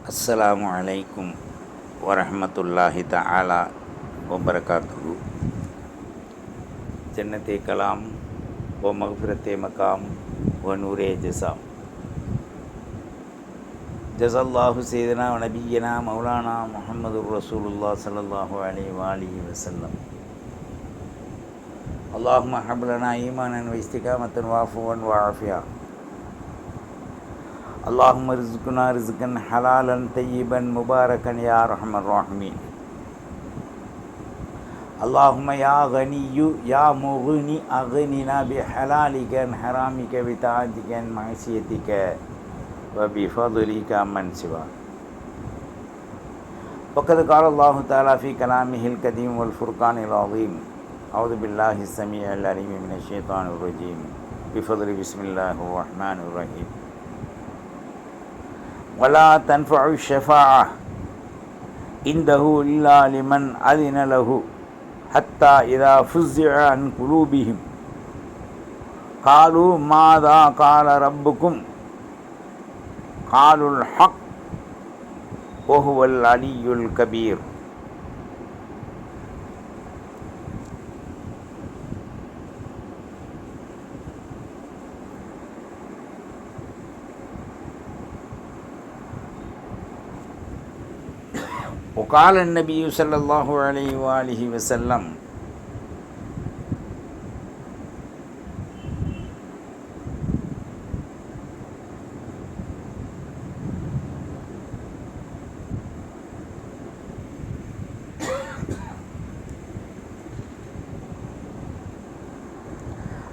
அஸ்ஸலாமு அலைக்கும் வரஹமத்துல்லாஹி தஆலா வபரகாத்து ஜன்னத்தே கலாம் ஓ மஹ்ஃபிரத்தே மகாம் ஓ நூரே ஜசாம் ஜசல்லாஹு சேதனா நபியனா மௌலானா முஹம்மது ரசூலுல்லா சல்லாஹூ அலி வாலி வசல்லம் அல்லாஹும் ஹபலனா ஈமானன் வைஸ்திகா மத்தன் வாஃபுவன் வாஃபியா اللهم ارزقنا رزقا حلالا طيبا مباركا يا أرحم الراحمين. اللهم يا غني يا مغني أغننا بحلالك عن حرامك بطاعتك عن معصيتك وبفضلك من سواك. وقد قال الله تعالى في كلامه القديم والفرقان العظيم أعوذ بالله السميع العليم من الشيطان الرجيم. بفضل بسم الله الرحمن الرحيم. ولا تنفع الشفاعة. عنده إلا لمن أذن له حتى إذا فزع عن قلوبهم. قالوا ماذا قال ربكم؟ قالوا الحق وهو العلي الكبير. وقال النبي صلى الله عليه وآله وسلم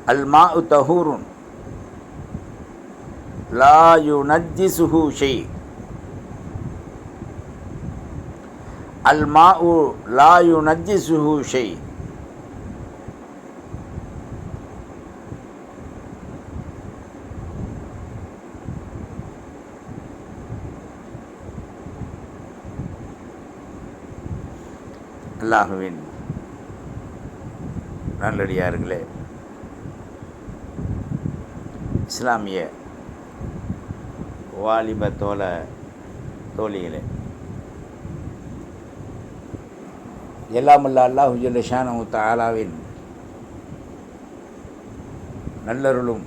الماء طهور لا ينجسه شيء. அல் மா உ லாயு நஜ்ஜி சுஹூஷை அல்லாஹுவின் நல்லடியார்களே இஸ்லாமிய வாலிப தோல தோழிகளே எல்லாமல்ல அல்லாஹ் ஜல்லஷானு தாலாவின் நல்லருளும்.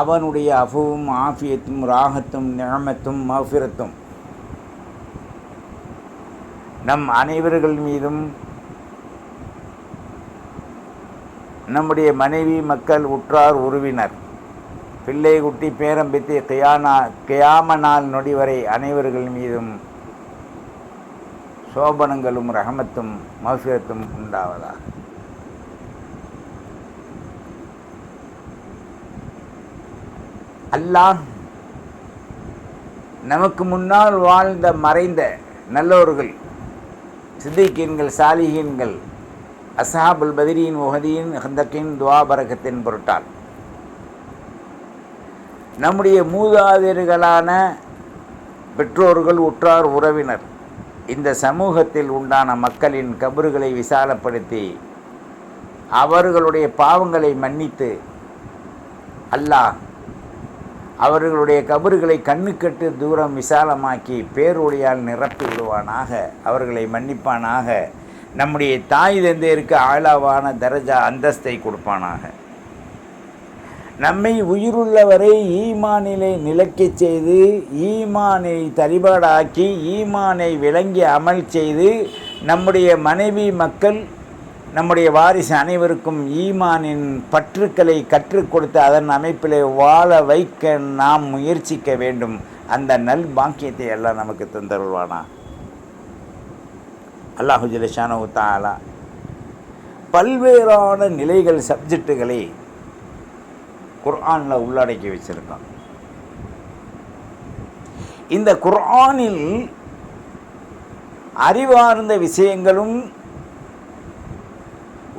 அவனுடைய அஃபுவும் ஆஃபியத்தும் ராகத்தும் நியமத்தும் மஃபிரத்தும் நம் அனைவர்கள் மீதும் நம்முடைய மனைவி மக்கள் உற்றார் உறவினர் பிள்ளை குட்டி பேரம்பித்து கியானா கியாம நாள் நொடி வரை அனைவர்கள் மீதும் சோபனங்களும் ரஹமத்தும் மௌசியத்தும் உண்டாவதா? அல்லாஹ் நமக்கு முன்னால் வாழ்ந்த மறைந்த நல்லோர்கள் சித்திகீன்கள் சாலிகீன்கள் அசாபுல் பதிரியின் முகதியின் ஹந்தக்கின் துவாபரகத்தின் பொருட்டால். நம்முடைய மூதாதையர்களான பெற்றோர்கள் உற்றார் உறவினர் இந்த சமூகத்தில் உண்டான மக்களின் கபறுகளை விசாலப்படுத்தி அவர்களுடைய பாவங்களை மன்னித்து அல்லாஹ் அவர்களுடைய கபறுகளை கண்ணுக்கட்டு தூரம் விசாலமாக்கி பேரொழியால் நிரப்பி விடுவானாக அவர்களை மன்னிப்பானாக. நம்முடைய தாய் தந்தையருக்கு ஆழாவான தரஜா அந்தஸ்தை கொடுப்பானாக. நம்மை உயிருள்ளவரை ஈமானிலே நிலைக்கச் செய்து ஈமானை தரிபாடாக்கி ஈமானை விளங்கி அமல் செய்து நம்முடைய மனைவி மக்கள் நம்முடைய வாரிசு அனைவருக்கும் ஈமானின் பற்றுக்களை கற்றுக் கொடுத்து அதன் அமைப்பிலே வாழ வைக்க நாம் முயற்சிக்க வேண்டும். அந்த நல் பாக்கியத்தை எல்லாம் நமக்கு தந்தருள்வானா? அல்லாஹு ஜலஷானு தாலா பல்வேறான நிலைகள் சப்ஜெக்டுகளை குர்ஆனில் உள்ளடக்கி வச்சுருக்கான். இந்த குர்ஆனில் அறிவார்ந்த விஷயங்களும்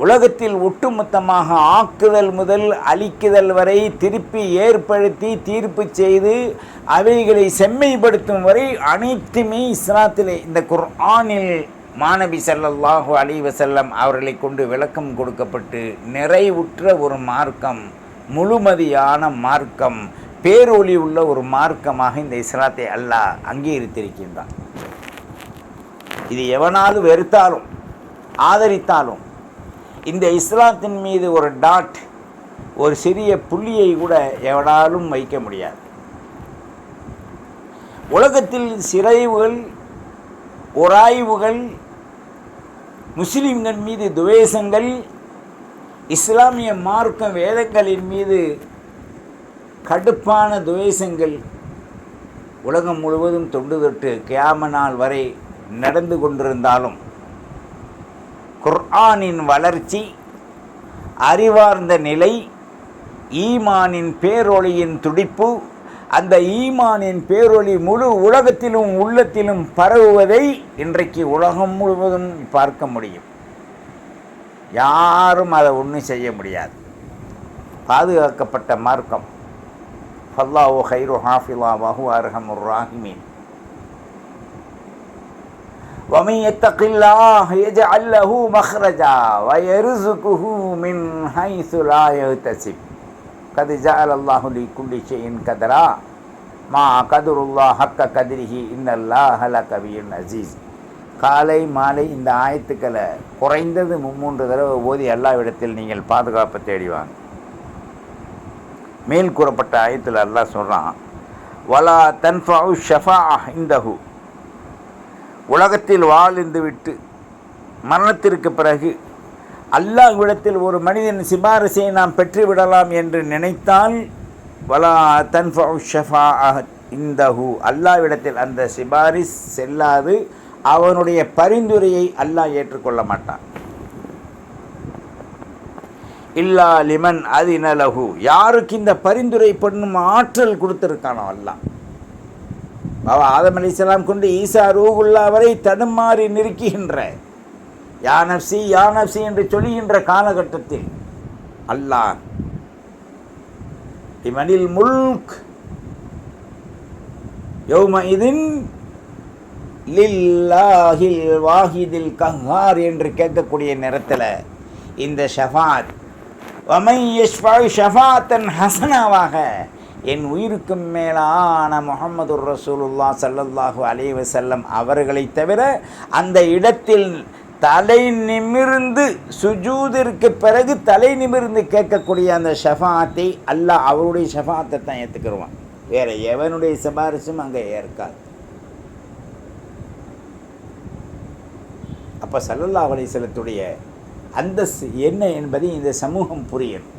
உலகத்தில் ஒட்டுமொத்தமாக ஆக்குதல் முதல் அழிக்குதல் வரை திருப்பி ஏற்படுத்தி தீர்ப்பு செய்து அவைகளை செம்மைப்படுத்தும் வரை அனைத்துமே இஸ்லாத்திலே இந்த குர்ஆனில் மாணவி செல்லல்லாஹு அலைஹி வஸல்லம் அவர்களை கொண்டு விளக்கம் கொடுக்கப்பட்டு நிறைவுற்ற ஒரு மார்க்கம் முழுமதியான மார்க்கம் பேரொளி உள்ள ஒரு மார்க்கமாக இந்த இஸ்லாத்தை அல்லாஹ் அங்கீகரித்திருக்கின்றான். இது எவனாலும் வெறுத்தாலும் ஆதரித்தாலும் இந்த இஸ்லாத்தின் மீது ஒரு டாட் ஒரு சிறிய புள்ளியை கூட எவனாலும் வைக்க முடியாது. உலகத்தில் சிறைவுகள் உராய்வுகள் முஸ்லிம்கள் மீது துவேஷங்கள் இஸ்லாமிய மார்க்கம் வேதங்களின் மீது கடுப்பான துவேஷங்கள் உலகம் முழுவதும் தொண்டு தொட்டு கியாம நாள் வரை நடந்து கொண்டிருந்தாலும் குர்ஆனின் வளர்ச்சி அறிவார்ந்த நிலை ஈமானின் பேரொளியின் துடிப்பு அந்த ஈமானின் பேரொளி முழு உலகத்திலும் உள்ளத்திலும் பரவுவதை இன்றைக்கு உலகம் முழுவதும் பார்க்க முடியும். யாரும் அதை ஒன்றும் செய்ய முடியாது பாதுகாக்கப்பட்ட மார்க்கம் ஃபல்லாஹு ஹைரு ஹாஃபிலா வஹு அர்ஹமுர் ராஹிமீன் ومن يتق الله يجعل له مخرجا ويرزقه من حيث لا يحتسب قد جعل الله لكل شيء قدرا ما قدر الله حق قدره ان الله لقوي عزيز காலை மாலை இந்த ஆயத்துக்களை குறைந்தது மும்மூன்று தடவை ஓதி அல்லாவிடத்தில் நீங்கள் பாதுகாப்பை தேடிவாங்க மேல் கூறப்பட்ட ஆயத்தில் அல்லாஹ் சொல்கிறான் வலா தன்ஃபாவு ஷஃபா இந்தஹு உலகத்தில் வாழ்ந்து விட்டு மரணத்திற்கு பிறகு அல்லாஹ்விடத்தில் ஒரு மனிதன் சிபாரிசை நாம் பெற்றுவிடலாம் என்று நினைத்தால் வலா தன்ஃபு ஷஃபா இந்தஹு அல்லாஹ்விடத்தில் அந்த சிபாரிஸ் செல்லாது அவனுடைய பரிந்துரையை அல்லாஹ் ஏற்றுக்கொள்ள மாட்டான். இல்லா லிமன் அதினலகு யாருக்கு இந்த பரிந்துரை பண்ணும் ஆற்றல் கொடுத்துருக்கானோ அல்லாம் பாபா ஆதம் அலிஸ்லாம் கொண்டு ஈசா ரூகுல்லா வரை தடுமாறி நிற்கின்ற யானப்சி யானப்சி என்று சொல்லுகின்ற காலகட்டத்தில் அல்லாஹ் இமனில் முல்க் யௌம இதின் லில்லாஹில் வாஹிதில் கஹார் என்று கேட்கக்கூடிய நேரத்தில் இந்த ஷஃபாத் ஷஃபாத்தன் ஹசனாவாக என் உயிருக்கும் மேலான முகமது ரசூலுல்லா சல்லல்லாஹு அலைஹி செல்லம் அவர்களை தவிர அந்த இடத்தில் தலை நிமிர்ந்து சுஜூதிற்கு பிறகு தலை நிமிர்ந்து கேட்கக்கூடிய அந்த ஷஃபாத்தை அல்லாஹ் அவருடைய ஷஃபாத்தை தான் ஏற்றுக்கிடுவான் வேறு எவனுடைய சிபாரிசும் அங்கே ஏற்காது. அப்போ சல்லல்லா அலிசலத்துடைய அந்தஸ்து என்ன என்பதை இந்த சமூகம் புரியணும்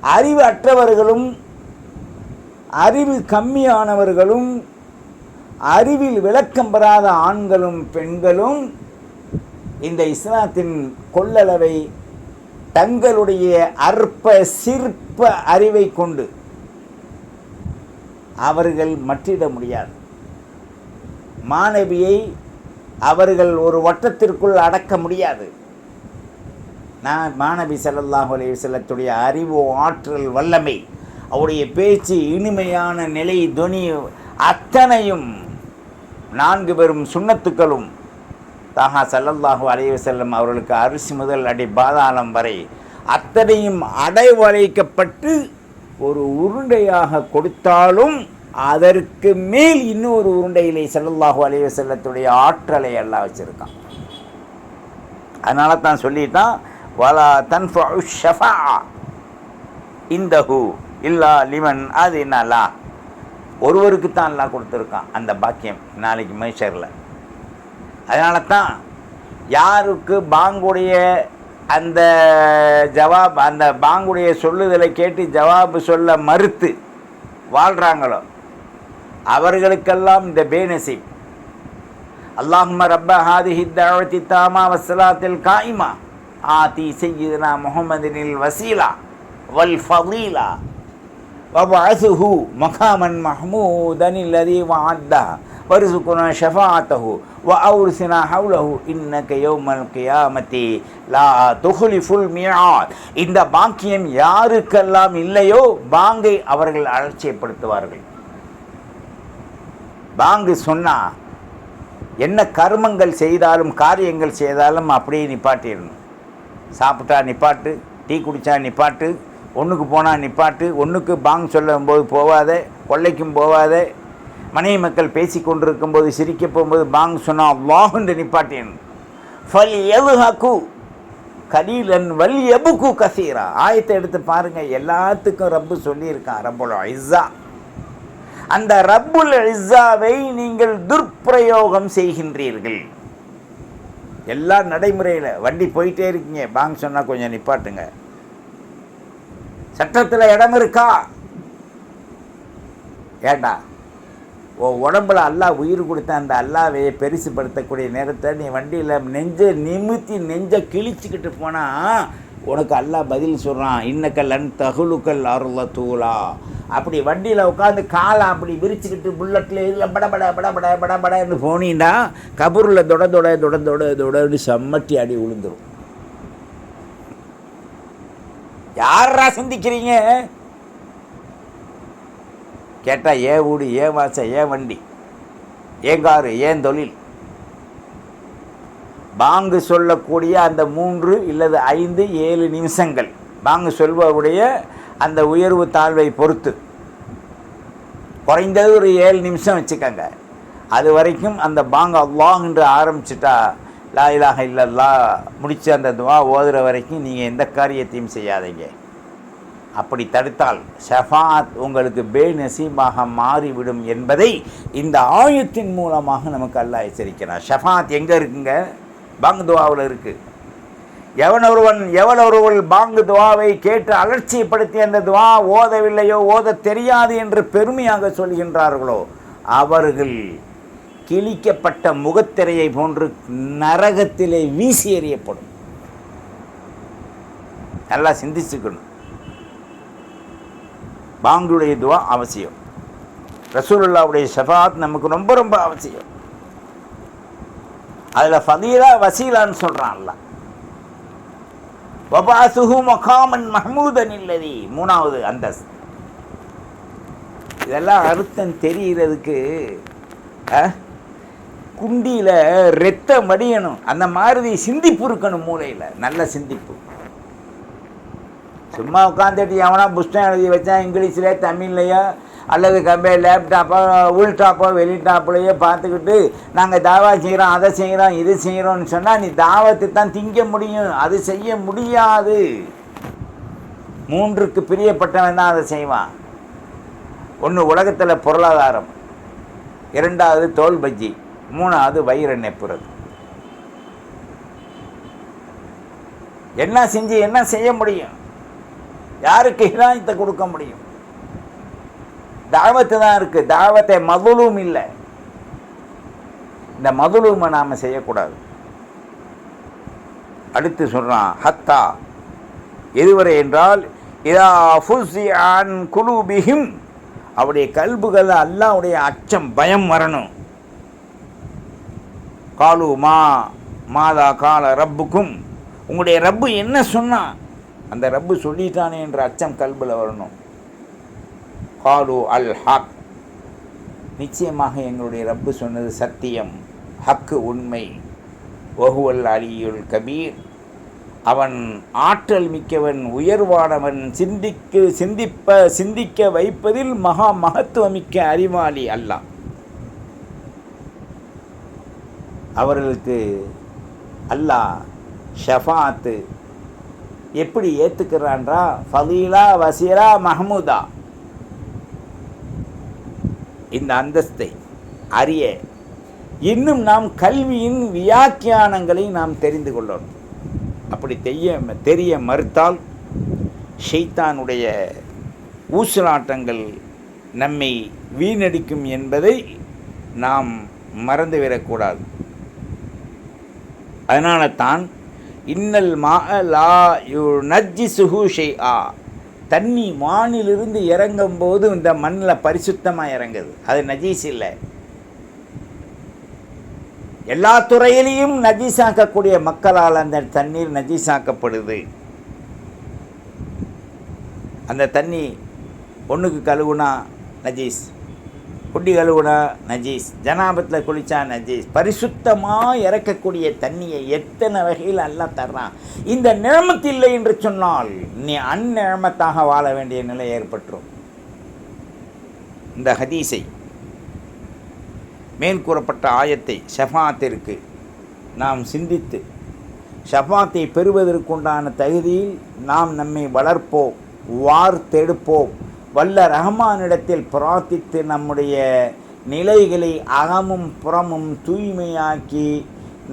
அறிவு அற்றவர்களும் அறிவு கம்மியானவர்களும் அறிவில் விளக்கம் பெறாத ஆண்களும் பெண்களும் இந்த இஸ்லாத்தின் கொள்ளளவை தங்களுடைய அற்ப சிற்ப அறிவை கொண்டு அவர்கள் மற்றிட முடியாது. மாணவியை அவர்கள் ஒரு வட்டத்திற்குள் அடக்க முடியாது. நான் மாணவி ஸல்லல்லாஹு அலைஹி செல்லத்துடைய அறிவு ஆற்றல் வல்லமை அவருடைய பேச்சு இனிமையான நிலை துணி அத்தனையும் நான்கு பெரும் சுண்ணத்துக்களும் தாகா சல்லல்லாஹு அலைய செல்லும் அவர்களுக்கு அரிசி முதல் அடி பாதாளம் வரை அத்தனையும் அடைவழைக்கப்பட்டு ஒரு உருண்டையாக கொடுத்தாலும் அதற்கு மேல் இன்னொரு உருண்டையிலே ஸல்லல்லாஹு அலைஹி செல்லத்துடைய ஆற்றலை எல்லாம் வச்சுருக்கான். அதனால தான் சொல்லிட்டான் வலா தன்ஃபா ஷஃபா இந்தஹு இல்லா லிமன் அது என்னலா ஒருவருக்கு தான் எல்லாம் கொடுத்துருக்கான் அந்த பாக்கியம் நாளைக்கு மைஷரில். அதனால தான் யாருக்கு பாங்குடைய அந்த ஜவாப் அந்த பாங்குடைய சொல்லுதலை கேட்டு ஜவாபு சொல்ல மறுத்து வாழ்கிறாங்களோ அவர்களுக்கெல்லாம் இந்த பேனசீப் அல்லாஹ்ம ரப்ப ஹாதிஹி தாவத்தி தாமா வசலாத்தில் காய்மா. ஆதி செய்யுதுனா முகமதினில் வசீலா. வல் ஃபலீலா வபாசுஹு மகாமன் மஹமூதன் இல்லதி வாத்தா வரிசுக்குனா ஷஃபாத்தஹு வ அவுர்சினா ஹவுலஹு. இன்னக்க யௌமல் கியாமத்தி லா துஹுலிஃபுல் மியாத். இந்த பாக்கியம் யாருக்கெல்லாம் இல்லையோ பாங்கை அவர்கள் அலட்சியப்படுத்துவார்கள். பாங்கு சொன்னால் என்ன கர்மங்கள் செய்தாலும் காரியங்கள் செய்தாலும் அப்படியே நிப்பாட்டிடணும். சாப்பிட்டா நிப்பாட்டு டீ குடித்தா நிப்பாட்டு ஒன்றுக்கு போனால் நிப்பாட்டு ஒன்றுக்கு பாங் சொல்லும்போது போகாதே கொள்ளைக்கும் போகாதே மனைவி மக்கள் பேசி கொண்டிருக்கும்போது சிரிக்க போகும்போது பாங் சொன்னால் அல்லாஹுண்டு நிப்பாட்டிடணும். ஃபல் எலுஹக்கு கலீலன் வல் எபுக்கு கசீரா. ஆயத்தை எடுத்து பாருங்கள் எல்லாத்துக்கும் ரப்பு சொல்லியிருக்கான் ரப்போட ஐஸா அந்த ரப்புல் இஸ்ஸாவை நீங்கள் துர்ப்பிரயோகம் செய்கின்றீர்கள். எல்லா நடைமுறையில் வண்டி போயிட்டே இருக்கீங்க. பாங்க சொன்னால் கொஞ்சம் நிப்பாட்டுங்க. சட்டத்தில் இடம் இருக்கா? ஏண்டா? ஓ உடம்புல அல்லாஹ் உயிர் கொடுத்த அந்த அல்லாவை பெருசுப்படுத்தக்கூடிய நேரத்தை நீ வண்டியில் நெஞ்ச நிமித்தி நெஞ்ச கிழிச்சிக்கிட்டு போனால் உனக்கு அல்லாஹ் பதில் சொல்கிறான் இன்னக்கல்லன் தகுலுக்கல் அருள தூளா. அப்படி வண்டியில் உட்காந்து காலை அப்படி விரிச்சுக்கிட்டு புல்லட்டில் இதில் பட பட பட பட பட படன்னு கபூரில் தொட தொட தொட தொட தொடன்னு செம்மட்டி அடி விழுந்துடும் யாரா சந்திக்கிறீங்க? கேட்டால் ஏன் வீடு ஏன் வாசம் ஏன் வண்டி ஏன் காரு ஏன் தொழில்? பாங்கு சொல்லக்கூடிய அந்த மூன்று இல்லது ஐந்து ஏழு நிமிஷங்கள். பாங்கு சொல்பவருடைய அந்த உயர்வு தாழ்வை பொறுத்து. குறைந்தது ஒரு ஏழு நிமிஷம் வச்சுக்கோங்க. அது வரைக்கும் அந்த பாங்கு அல்லாஹ் என்று ஆரம்பிச்சிட்டா லா இலாக இல்லல்லா முடிச்சு அந்த துவா ஓதுற வரைக்கும் நீங்கள் எந்த காரியத்தையும் செய்யாதீங்க. அப்படி தடுத்தால் ஷஃபாத் உங்களுக்கு பே நசீபாக மாறிவிடும் என்பதை இந்த ஆயத்தின் மூலமாக நமக்கு அல்லாஹ் எச்சரிக்கிறார் ஷஃபாத் எங்கே இருக்குங்க? பாங்கு துவாவில் இருக்குது எவன் ஒருவன் எவன் ஒருவன் பாங்கு துவாவை கேட்டு அலட்சியப்படுத்தி அந்த துவா ஓதவில்லையோ ஓத தெரியாது என்று பெருமையாக சொல்கின்றார்களோ அவர்கள் கிழிக்கப்பட்ட முகத்திரையை போன்று நரகத்திலே வீசி எறியப்படும். நல்லா சிந்திச்சுக்கணும். பாங்குடைய துவா அவசியம். ரசூலுல்லாவுடைய ஷஃபாத் நமக்கு ரொம்ப ரொம்ப அவசியம். அதில் ஃபதீலா வசீலான்னு சொல்கிறான்ல வபாசுஹு மகாமன் மஹமூதன் இல்லதி மூணாவது அந்த இதெல்லாம் அர்த்தம் தெரிகிறதுக்கு குண்டியில் ரத்தம் வடியணும். அந்த மாதிரி சிந்திப்பு இருக்கணும் மூளையில் நல்ல சிந்திப்பு. சும்மா உட்காந்துட்டு எவனா புஸ்தகம் எழுதி வச்சா இங்கிலீஷ்லேயே தமிழ்லையோ அல்லது கம்பெனி லேப்டாப்போ உள்டாப்போ வெளிடாப்லையோ பார்த்துக்கிட்டு நாங்கள் தாவா செய்கிறோம் அதை செய்கிறோம் இது செய்கிறோம்னு சொன்னால் நீ தாவத்தை தான் திங்க முடியும். அது செய்ய முடியாது. மூன்றுக்கு பிரியப்பட்டவன் தான் அதை செய்வான். ஒன்று உலகத்தில் பொருளாதாரம். இரண்டாவது தோல் பஜ்ஜி. மூணாவது வயிறு நெப்புறது என்ன செஞ்சு என்ன செய்ய முடியும்? யாருக்கு ஹிதாயத்தை கொடுக்க முடியும்? தாவத்து தான் இருக்கு. தாவத்தை மதுளும் இல்லை. இந்த மதுளுமை நாம் செய்யக்கூடாது. அடுத்து சொல்கிறான் ஹத்தா. எதுவரை என்றால் இதா ஃபுசி அன் குலூபிஹிம். அவருடைய கல்புகள் அல்லாவுடைய அச்சம் பயம் வரணும். காலு மா மாதா கால ரப்புக்கும். உங்களுடைய ரப்பு என்ன சொன்னால் அந்த ரப்பு சொல்லிட்டானே என்ற அச்சம் கல்பில் வரணும். காலு அல் ஹக் நிச்சயமாக எங்களுடைய ரப்பு சொன்னது சத்தியம். ஹக்கு உண்மை. ஒஹுவல் அலியுல் கபீர். அவன் ஆற்றல் மிக்கவன் உயர்வானவன் சிந்திக்கு சிந்திப்ப சிந்திக்க வைப்பதில் மகா மகத்துவமிக்க அறிவாளி அல்லாஹ். அவர்களுக்கு அல்லாஹ் ஷஃபாத்து எப்படி ஏற்றுக்கிறான்றா ஃபதீலா வசீலா மஹமூதா. இந்த அந்தஸ்தை அறிய இன்னும் நாம் கல்வியின் வியாக்கியானங்களை நாம் தெரிந்து கொள்ளணும். அப்படி தெரிய தெரிய மறுத்தால் ஷெய்தானுடைய ஊசலாட்டங்கள் நம்மை வீணடிக்கும் என்பதை நாம் மறந்துவிடக்கூடாது அதனால தான் இன்னல் மா லா யு நஜ்ஜி சுஹூஷை ஆ தண்ணி வானிலிருந்து இறங்கும் போது இந்த மண்ணில் பரிசுத்தமாக இறங்குது. அது நஜீஸ் இல்லை. எல்லா துறையிலையும் நஜீசாக்கக்கூடிய மக்களால் அந்த தண்ணீர் நஜீசாக்கப்படுது அந்த தண்ணி ஒன்றுக்கு கழுவுனா நஜீஸ். குட்டி கழுவுனா நஜீஸ் ஜனாபத்தில் குளிச்சா நஜீஸ். பரிசுத்தமாக இறக்கக்கூடிய தண்ணியை எத்தனை வகையில் அல்லாஹ் தர்றான்? இந்த நிழமத்து இல்லை என்று சொன்னால் நீ அந்நிழமத்தாக வாழ வேண்டிய நிலை ஏற்பட்டுரும். இந்த ஹதீஸை மேல் கூறப்பட்ட ஆயத்தை ஷஃபாத்திற்கு நாம் சிந்தித்து ஷஃபாத்தை பெறுவதற்குண்டான தகுதியில் நாம் நம்மை வளர்ப்போம் வார்த்தெடுப்போம். வல்ல ரஹ்மானிடத்தில் பிரார்த்தித்து நம்முடைய நிலைகளை அகமும் புறமும் தூய்மையாக்கி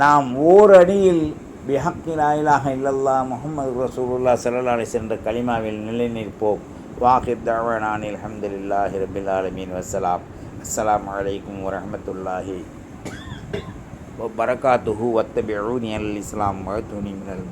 நாம் ஓரடியில் பிஹக்கி லாயிலாக இல்லல்லா முகமது ரசூலுல்லா சல்லா அலிஸ் என்ற களிமாவில் நிலை நிற்போம். வாஹித் தவானான் அலமதுல்லாஹி ரபில் ஆலமீன். வசலாம் அஸ்லாம் வலைக்கம் வரமத்துல்லாஹி பரகாத்துஹு. வத்தபிழு நியல் இஸ்லாம். வத்துனி மினல்